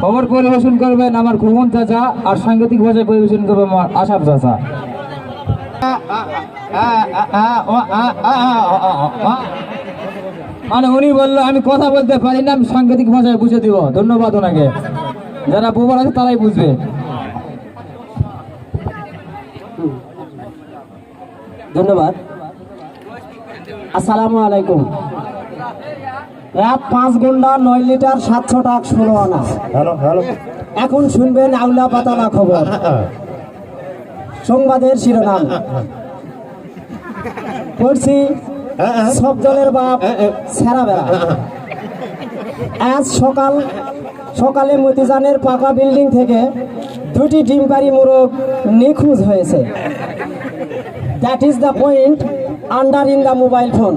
খবর পরিবেশন করবেন আমার খুমন চাচা আর সাংগীতিক ভাষায় পরিবেশন করবে আমার আশাফ চাচা। মানে উনি বলল, আমি কথা বলতে পারি না, আমি সাংকেতিক ভাষায় বুঝে দিব। ধন্যবাদ ওনাকে। যারা বুবার আছে তারাই বুঝবে। ধন্যবাদ। আসসালামু আলাইকুম। রাত পাঁচ ঘণ্টা নয় লিটার সাতশো টাকা ষোলো আনা। এখন শুনবেন আউলা পাতালা খবর। সংবাদের শিরোনাম। পড়ছি সব জলের বাপ সেরা বেড়া। আজ সকাল সকালে মতিজানের পাকা বিল্ডিং থেকে দুটি ডিমবাড়ি মোরগ নিখোঁজ হয়েছে। That is the point under in the mobile phone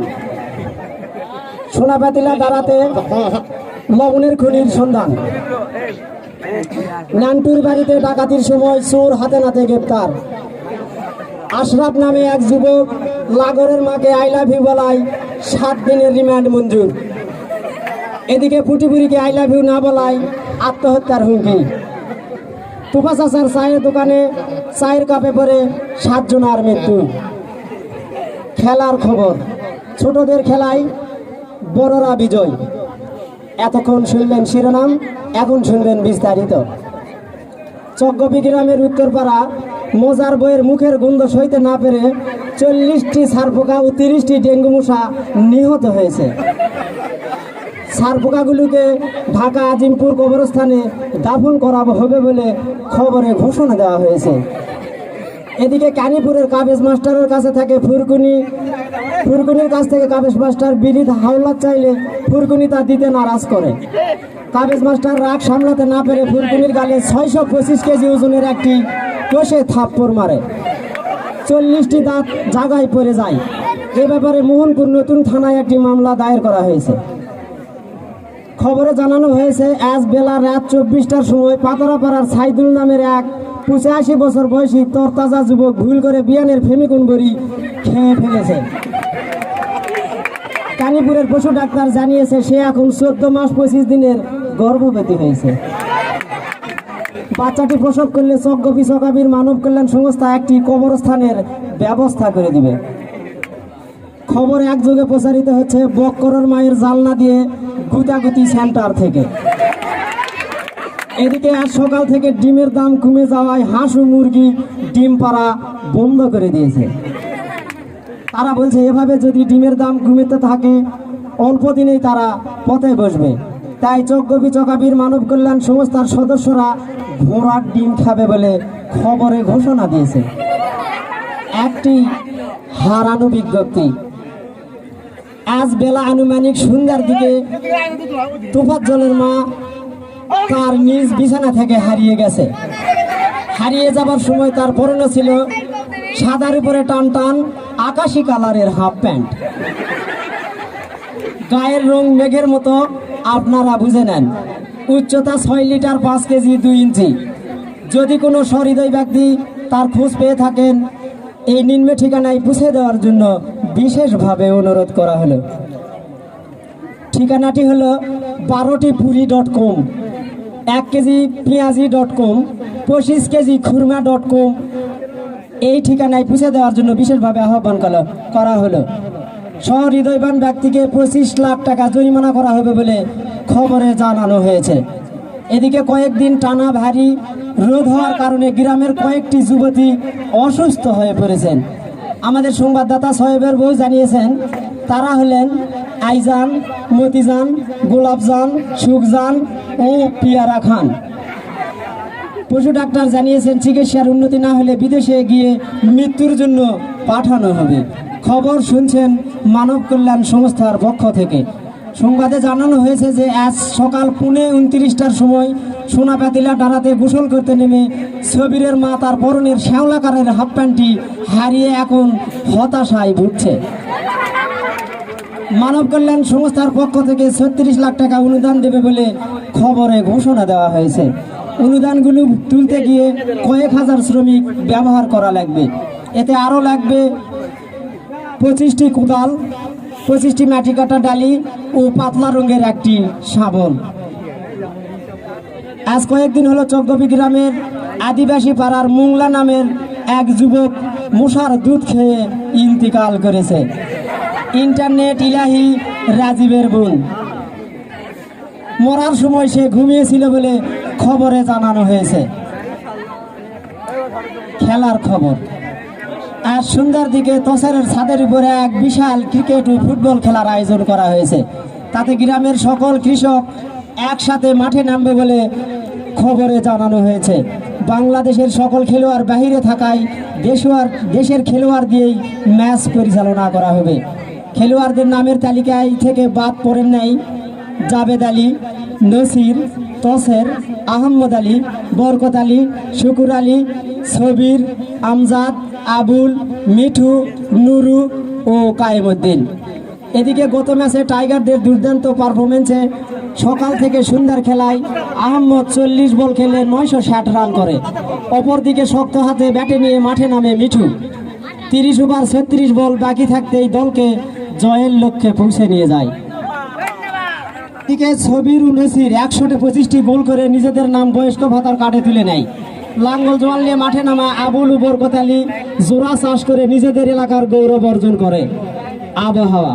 সোনাপাতিলা দাঁড়াতে লবণের খনির সন্ধান। নান্টুর বাড়িতে ডাকাতির সময় চোর হাতে নাতে গ্রেপ্তার। আশরাফ নামে এক যুবক লাগরের মাকে আই লাভ ইউ বলায় সাত দিনের রিমান্ড মঞ্জুর। এদিকে ফুটিপুরিকে আই লাভ ইউ না বলায় আত্মহত্যার হুমকি। তুফা চাচার চায়ের দোকানে চায়ের কাপে পরে সাতজনের মৃত্যু। খেলার খবর, ছোটদের খেলায় বড়রা বিজয়। এতক্ষণ শুনলেন শিরোনাম, এখন শুনবেন বিস্তারিত। চকগপি গ্রামের উত্তরপাড়া, মজার বইয়ের মুখের গন্ধ সইতে না পেরে চল্লিশটি সারপোকা ও তিরিশটি ডেঙ্গু মশা নিহত হয়েছে। সারপোকাগুলোকে ঢাকা আজিমপুর কবরস্থানে দাফন করা হবে বলে খবরে ঘোষণা দেওয়া হয়েছে। এদিকে কানিপুরের কাবেজ মাস্টারের কাছে থাকে ফুরকুনি ফুরকুনির কাছ থেকে কাবেজ মাস্টার বিরিদ হাওলাত চাইলে ফুরকুনি তা দিতে নারাজ করে। কাবেজ মাস্টার রাগ সামলাতে না পেরে ফুরকুনির গালে ছয়শো পঁচিশ কেজি ওজনের একটি কষে থাপ্পড় মারে। চল্লিশটি দাঁত জাগায় পড়ে যায়। এ ব্যাপারে মোহনপুর নতুন থানায় একটি মামলা দায়ের করা হয়েছে। খবরে জানানো হয়েছে, আজ বেলা রাত চব্বিশটার সময় পাতরাপাড়ার সাইদুল নামের এক পঁচাশি বছর বয়সী তরতাজা যুবক ভুল করে বিয়ানের ফেমিকুন বড়ি খেয়ে ফেলেছে। কানীপুরের পশু ডাক্তার জানিয়েছে, সে এখন চোদ্দ মাস পঁচিশ দিনের গর্ভবতী হয়েছে। বাচ্চাটি প্রসব করলে চকগপি চকাবির মানব কল্যাণ সংস্থা একটি কবরস্থানের ব্যবস্থা করে দিবে। খবর একযোগে প্রচারিত হচ্ছে, বক্করের মায়ের জালনা দিয়ে গুতাগুতি সেন্টার থেকে। এদিকে আজ সকাল থেকে ডিমের দাম কমে যাওয়ায় হাঁস মুরগি ডিম পাড়া বন্ধ করে দিয়েছে। তারা বলছে, এভাবে যদি ডিমের দাম কমেতে থাকে, অল্প দিনেই তারা পথে বসবে। তাই চকগবি চকাবির মানব কল্যাণ সংস্থার সদস্যরা ঘোড়ার ডিম খাবে বলে খবরে ঘোষণা দিয়েছে। একটি হারানো বিজ্ঞপ্তি। আজ বেলা আনুমানিক সন্ধ্যার দিকে তুফাজ্জলের মা তার নিজ বিছানা থেকে হারিয়ে গেছে। হারিয়ে যাবার সময় তার পরনে ছিল সাদার উপরে টান টান আকাশি কালারের হাফ প্যান্ট। গায়ের রং মেঘের মতো, আপনারা বুঝে নেন। উচ্চতা ছয় লিটার পাঁচ কেজি দুই ইঞ্চি। যদি কোনো সহৃদয় ব্যক্তি তার খোঁজ পেয়ে থাকেন, এই নিম্ন ঠিকানায় পুষে দেওয়ার জন্য বিশেষভাবে অনুরোধ করা হলো। ঠিকানাটি হলো বারোটি পুরি ডট কম, এক কেজি পেঁয়াজি ডট কম, পঁচিশ কেজি খুরমা ডট কম এই ঠিকানায় পুষে দেওয়ার জন্য বিশেষভাবে আহ্বান করা- হলো। সহৃদয়বান ব্যক্তিকে পঁচিশ লাখ টাকা জরিমানা করা হবে বলে খবরে জানানো হয়েছে। এদিকে কয়েকদিন টানা ভারী রোদ হওয়ার কারণে গ্রামের কয়েকটি যুবতী অসুস্থ হয়ে পড়েছেন। আমাদের সংবাদদাতা সোহেবের বউ জানিয়েছেন, তারা হলেন আইজান, মতিজান, গোলাপজান, সুখজান ও পিয়ারা খান। পশু ডাক্তার জানিয়েছেন, চিকিৎসার উন্নতি না হলে বিদেশে গিয়ে মৃত্যুর জন্য পাঠানো হবে। খবর শুনছেন মানব কল্যাণ সংস্থার পক্ষ থেকে। সংবাদে জানানো হয়েছে যে, আজ সকাল পুনে উনত্রিশটার সময় সোনাপাতিলা ডানাতে গোসল করতে নেমে সবিরের মা তার পরনের শ্যাওলাকারের হাফ প্যান্টটি হারিয়ে এখন হতাশায় ভুগছে। মানব কল্যাণ সংস্থার পক্ষ থেকে ছত্রিশ লাখ টাকা অনুদান দেবে বলে খবরে ঘোষণা দেওয়া হয়েছে। অনুদানগুলো তুলতে গিয়ে কয়েক হাজার শ্রমিক ব্যবহার করা লাগবে। এতে আরও লাগবে পঁচিশটি কোদাল, পঁচিশটি মাটি কাটা ডালি ও পাতলা রঙের একটি শাবল। আজ কয়েকদিন হলো চকগবি গ্রামের আদিবাসী পাড়ার মুংলা নামের এক যুবক মশার দুধ খেয়ে ইন্তিকাল করেছে। ইন্টারনেট ইলাহি রাজীবের বোন মরার সময় সে ঘুমিয়েছিল বলে খবরে জানানো হয়েছে। খেলার খবর। আর সন্ধ্যার দিকে তসারের ছাদের উপরে এক বিশাল ক্রিকেট ও ফুটবল খেলার আয়োজন করা হয়েছে। তাতে গ্রামের সকল কৃষক একসাথে মাঠে নামবে বলে খবরে জানানো হয়েছে। বাংলাদেশের সকল খেলোয়াড় বাহিরে থাকায় দেশোয়ার দেশের খেলোয়াড় দিয়েই ম্যাচ পরিচালনা করা হবে। খেলোয়াড়দের নামের তালিকায় থেকে বাদ পড়েন নাই জাবেদ আলী, নসির তসের, আহম্মদ আলী, বরকত আলী, শুকুর আলী, সবির, আমজাদ, আবুল, মিঠু, নুরু ও কায়েমুদ্দিন এদিকে গত ম্যাচে টাইগারদের দুর্দান্ত পারফরমেন্সে সকাল থেকে সন্ধ্যার খেলায় আহম্মদ চল্লিশ বল খেলে নয়শো ষাট রান করে। অপরদিকে শক্ত হাতে ব্যাটে নিয়ে মাঠে নামে মিঠু। তিরিশ ওভার ছত্রিশ বল বাকি থাকতেই দলকে জয়ের লক্ষ্যে পৌঁছে নিয়ে যায়। দিকে ছবির উনসির একশোটি, পঁচিশটি গোল করে নিজেদের নাম বয়স্ক ভাতার কার্ডে তুলে নেয়। লাঙ্গল জোয়াল নিয়ে মাঠে নামা আবুল বরকত কোতালি জোড়া চাষ করে নিজেদের এলাকার গৌরব অর্জন করে। আবহাওয়া।